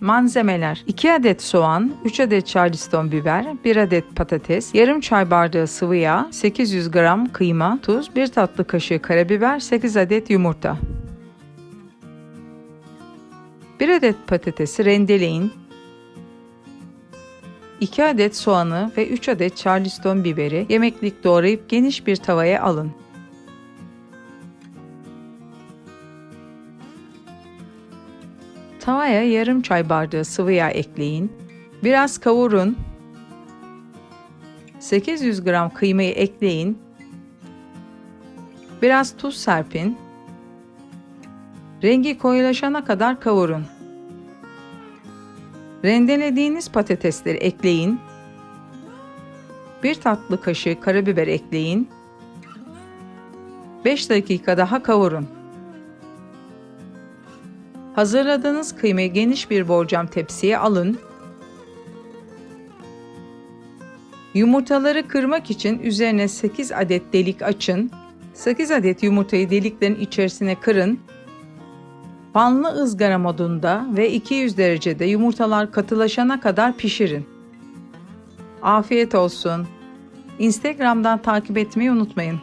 Malzemeler 2 adet soğan, 3 adet charleston biber, 1 adet patates, yarım çay bardağı sıvı yağ, 800 gram kıyma, tuz, 1 tatlı kaşığı karabiber, 8 adet yumurta. 1 adet patatesi rendeleyin. 2 adet soğanı ve 3 adet charleston biberi yemeklik doğrayıp geniş bir tavaya alın. Tavaya yarım çay bardağı sıvı yağ ekleyin. Biraz kavurun. 800 gram kıymayı ekleyin. Biraz tuz serpin. Rengi koyulaşana kadar kavurun. Rendelediğiniz patatesleri ekleyin. Bir tatlı kaşığı karabiber ekleyin. 5 dakika daha kavurun. Hazırladığınız kıymayı geniş bir borcam tepsiye alın. Yumurtaları kırmak için üzerine 8 adet delik açın. 8 adet yumurtayı deliklerin içerisine kırın. Fanlı ızgara modunda ve 200 derecede yumurtalar katılaşana kadar pişirin. Afiyet olsun. Instagram'dan takip etmeyi unutmayın.